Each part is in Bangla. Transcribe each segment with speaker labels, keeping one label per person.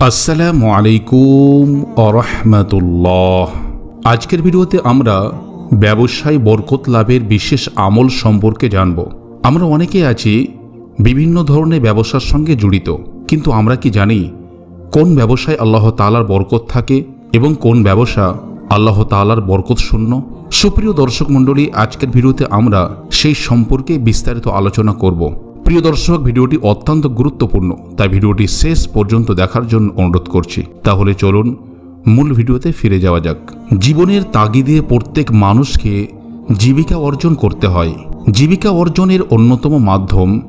Speaker 1: আসসালামু আলাইকুম আরহামাতুল্লাহ আজকের ভিডিওতে আমরা ব্যবসায় বরকত লাভের বিশেষ আমল সম্পর্কে জানব। আমরা অনেকে আছি বিভিন্ন ধরনের ব্যবসার সঙ্গে জড়িত, কিন্তু আমরা কি জানি কোন ব্যবসায় আল্লাহ তালার বরকত থাকে এবং কোন ব্যবসা আল্লাহ তালার বরকত শূন্য? সুপ্রিয় দর্শক মণ্ডলী, আজকের ভিডিওতে আমরা সেই সম্পর্কে বিস্তারিত আলোচনা করব। প্রিয় দর্শক, ভিডিওটি অত্যন্ত গুরুত্বপূর্ণ, তাই ভিডিওটি শেষ পর্যন্ত দেখার জন্য অনুরোধ করছি। তাহলে চলুন মূল ভিডিওতে ফিরে যাওয়া যাক। জীবনের তাগিদে প্রত্যেক মানুষকে জীবিকা অর্জন করতে হয়। জীবিকা অর্জনের অন্যতম মাধ্যম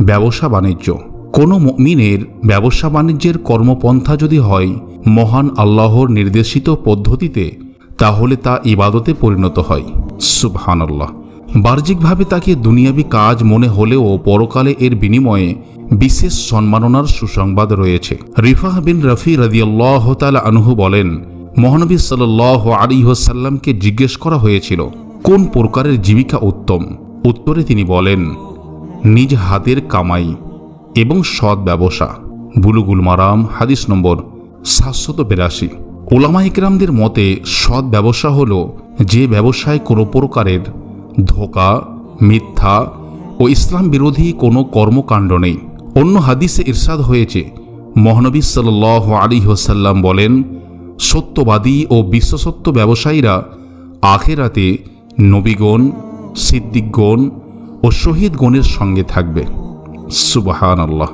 Speaker 1: ব্যবসা বাণিজ্য। কোনো মিনের ব্যবসা বাণিজ্যের কর্মপন্থা যদি হয়, মহান আল্লাহর নির্দেশিত পদ্ধতিতে তাহলে তা ইবাদতে পরিণত হয়। সুবহানাল্লাহ। বাহ্যিকভাবে তাকে দুনিয়াবি কাজ মনে হলেও পরকালে এর বিনিময়ে বিশেষ সম্মাননার সুসংবাদ রয়েছে। রিফাহ বিন রফি রদিয়াল্লাহ তালা আনহু বলেন, মহানবী সাল আলী ওসাল্লামকে জিজ্ঞেস করা হয়েছিল, কোন প্রকারের জীবিকা উত্তম? উত্তরে তিনি বলেন, নিজ হাতের কামাই এবং সৎ ব্যবসা। বুলুগুল মারাম, হাদিস নম্বর সাতশত বিরাশি। ওলামা ইকরামদের মতে, সৎ ব্যবসা হল যে ব্যবসায় কোনো প্রকারের ধোকা, মিথ্যা ও ইসলাম বিরোধী কোনো কর্মকাণ্ড নেই। অন্য হাদিসে ইরশাদ হয়েছে, মহানবী সাল আলী হোসাল্লাম বলেন, সত্যবাদী ও বিশ্বসত্য ব্যবসায়ীরা আখেরাতে নবীগণ, সিদ্দিকগণ ও শহীদগণের সঙ্গে থাকবে। সুবাহান আল্লাহ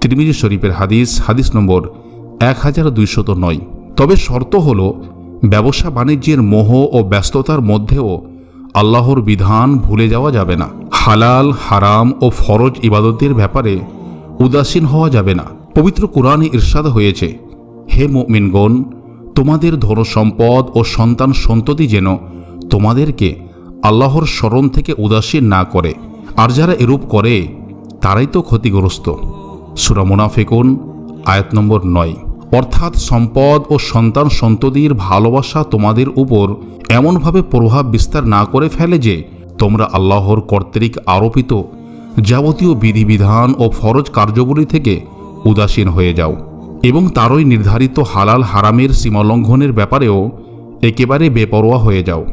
Speaker 1: তিরমিজি শরীফের হাদিস হাদিস নম্বর এক হাজার দুইশত নয়। তবে শর্ত হল, ব্যবসা বাণিজ্যের মোহ ও ব্যস্ততার মধ্যেও আল্লাহর বিধান ভুলে যাওয়া যাবে না। হালাল, হারাম ও ফরজ ইবাদতের ব্যাপারে উদাসীন হওয়া যাবে না। পবিত্র কোরআনে ইরশাদ হয়েছে, হে মুমিনগণ, তোমাদের ধনসম্পদ ও সন্তান সন্ততি যেন তোমাদেরকে আল্লাহর স্মরণ থেকে উদাসীন না করে। আর যারা এরূপ করে, তারাই তো ক্ষতিগ্রস্ত। সুরা মুনাফেকুন, আয়াত নম্বর নয়। অর্থাৎ সম্পদ ও সন্তান সন্ততির ভালোবাসা তোমাদের উপর এমনভাবে প্রভাব বিস্তার না করে ফেলে যে তোমরা আল্লাহর কর্তৃক আরোপিত যাবতীয় বিধিবিধান ও ফরজ কার্যগুলি থেকে উদাসীন হয়ে যাও এবং তারই নির্ধারিত হালাল হারামের সীমালঙ্ঘনের ব্যাপারেও একেবারে বেপরোয়া হয়ে যাও।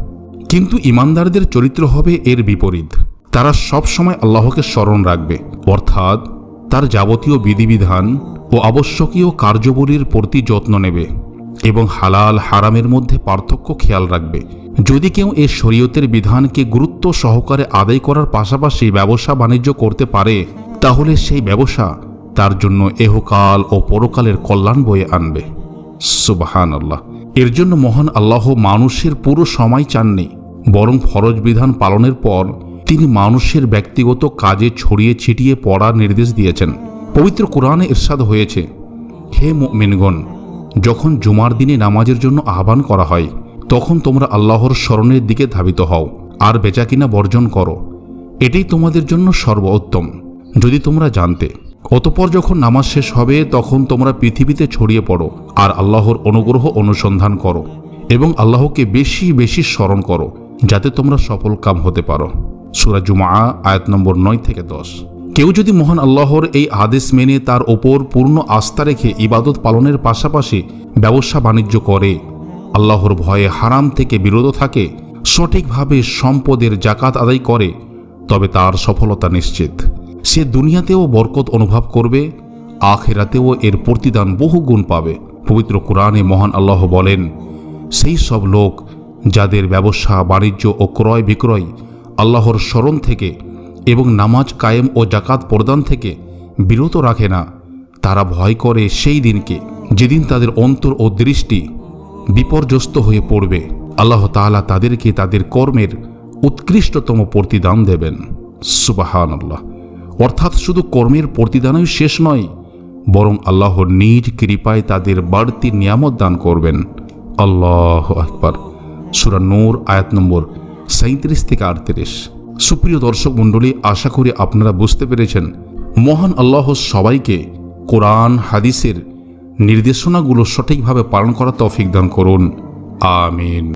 Speaker 1: কিন্তু ইমানদারদের চরিত্র হবে এর বিপরীত। তারা সব সময় আল্লাহকে স্মরণ রাখবে। অর্থাৎ তার যাবতীয় বিধিবিধান ও আবশ্যকীয় কার্যবলীর প্রতি যত্ন নেবে এবং হালাল হারামের মধ্যে পার্থক্য খেয়াল রাখবে। যদি কেউ এ শরীয়তের বিধানকে গুরুত্ব সহকারে আদায় করার পাশাপাশি ব্যবসা বাণিজ্য করতে পারে, তাহলে সেই ব্যবসা তার জন্য এহকাল ও পরকালের কল্যাণ বয়ে আনবে। সুবাহান আল্লাহ এর জন্য মহান আল্লাহ মানুষের পুরো সময় চাননি, বরং ফরজ বিধান পালনের পর তিনি মানুষের ব্যক্তিগত কাজে ছড়িয়ে ছিটিয়ে পড়ার নির্দেশ দিয়েছেন। পবিত্র কোরআনে ইরশাদ হয়েছে। হে মিনগণ যখন জুমার দিনে নামাজের জন্য আহ্বান করা হয়, তখন তোমরা আল্লাহর স্মরণের দিকে ধাবিত হও, আর বেচাকিনা বর্জন করো। এটাই তোমাদের জন্য সর্বোত্তম, যদি তোমরা জানতে। অতপর যখন নামাজ শেষ হবে, তখন তোমরা পৃথিবীতে ছড়িয়ে পড়ো, আর আল্লাহর অনুগ্রহ অনুসন্ধান করো, এবং আল্লাহকে বেশি বেশি স্মরণ করো, যাতে তোমরা সফল কাম হতে পারো। সুরাজুমা আয়াত নম্বর নয় থেকে দশ। কেউ যদি মহান আল্লাহর এই আদেশ মেনে তার ওপর পূর্ণ আস্থা রেখে ইবাদত পালনের পাশাপাশি ব্যবসা বাণিজ্য করে, আল্লাহর ভয়ে হারাম থেকে বিরত থাকে, সঠিকভাবে সম্পদের জাকাত আদায় করে, তবে তার সফলতা নিশ্চিত। সে দুনিয়াতেও বরকত অনুভব করবে, আখেরাতেও এর প্রতিদান বহু গুণ পাবে। পবিত্র কোরআনে মহান আল্লাহ বলেন, সেই সব লোক যাদের ব্যবসা, বাণিজ্য ও ক্রয় বিক্রয় আল্লাহর স্মরণ থেকে এবং নামাজ কায়েম ও জাকাত প্রদান থেকে বিরত রাখে না। তারা ভয় করে সেই দিনকে, যেদিন তাদের অন্তর ও দৃষ্টি বিপর্যস্ত হয়ে পড়বে। আল্লাহ তাআলা তাদেরকে তাদের কর্মের উৎকৃষ্টতম প্রতিদান দেবেন। সুবাহান আল্লাহ অর্থাৎ শুধু কর্মের প্রতিদানই শেষ নয়, বরং আল্লাহর নিজ কৃপায় তাদের বাড়তি নিয়ামত দান করবেন। আল্লাহ আকবার। সুরা নূর আয়াত নম্বর সাঁত্রিশ থেকে আটত্রিশ। সুপ্রিয় দর্শক মণ্ডলী, আশা করি আপনারা বুঝতে পেরেছেন, মহান আল্লাহ সবাইকে কোরআন, হাদিসের নির্দেশনাগুলো সঠিকভাবে পালন করার তৌফিক দান করুন। আমিন।